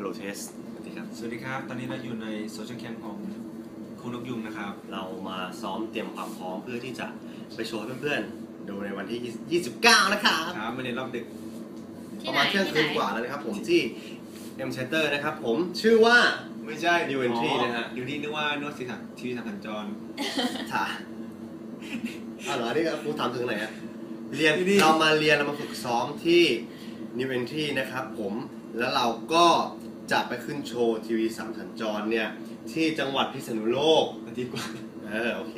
ฮัลโหลเทสสวัสดีครับ สวัสดีครับ ตอนนี้เราอยู่ในโซเชียลแคมป์ของครูนกยุงนะครับ เรามาซ้อมเตรียมความพร้อมเพื่อที่จะไปโชว์เพื่อนๆ ดูในวันที่ 29 นะครับ ครับมาเรียนรอบดึกประมาณเที่ยงคืนกว่าแล้วนะครับผมที่เอ็มเชเตอร์นะครับผมชื่อว่า ไม่ใช่ New Entry นะฮะ อยู่นี่นึกว่านวดสีถันทีวีสังสันจร ถามเอาเหรอนี่ครูถามถึงไหนอะเรียนเรามาเรียนเรามาฝึกซ้อมที่ New Entry นะครับผมแล้วเราก็ จะไปขึ้นโชว์ทีวีสามสัญจรเนี่ย ที่จังหวัดพิษณุโลกดีกว่า เออ โอเค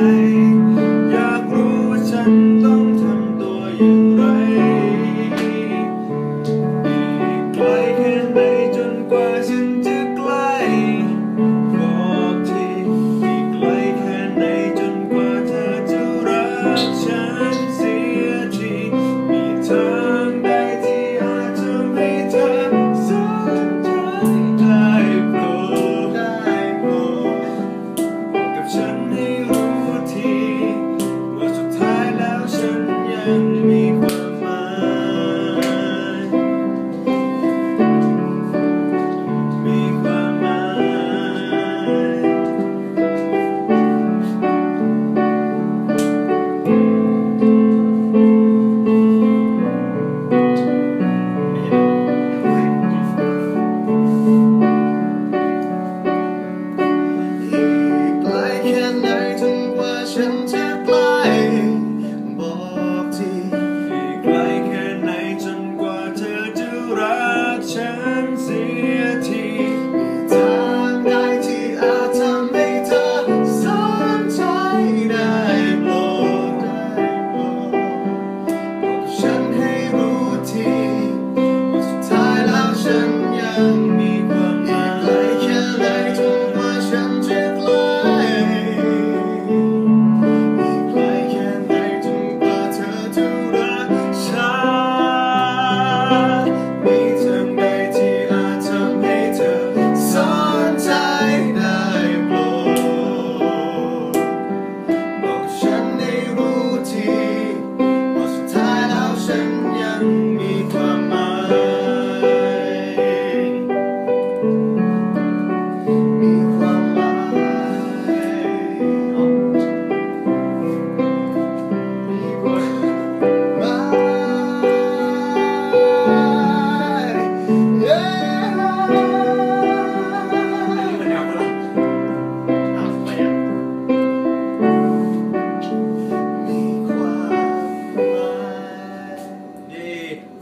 say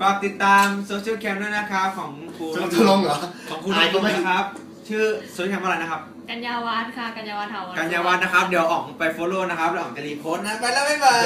ากติดตามโซเชียลแคมด้วยนะครับของคุณจะจะลงเหรอ ของคุณไม่ นะครับ ชื่อโซเชียลแคมอะไรนะครับ กัญญาวัฒน์ค่ะ กัญญาวัฒน์เถาวร กัญญาวัฒน์นะครับ เดี๋ยวอ๋องไปฟอลโล่นะครับ เดี๋ยวอ๋องจะรีโพสต์นะ ไปแล้ว บ๊ายบาย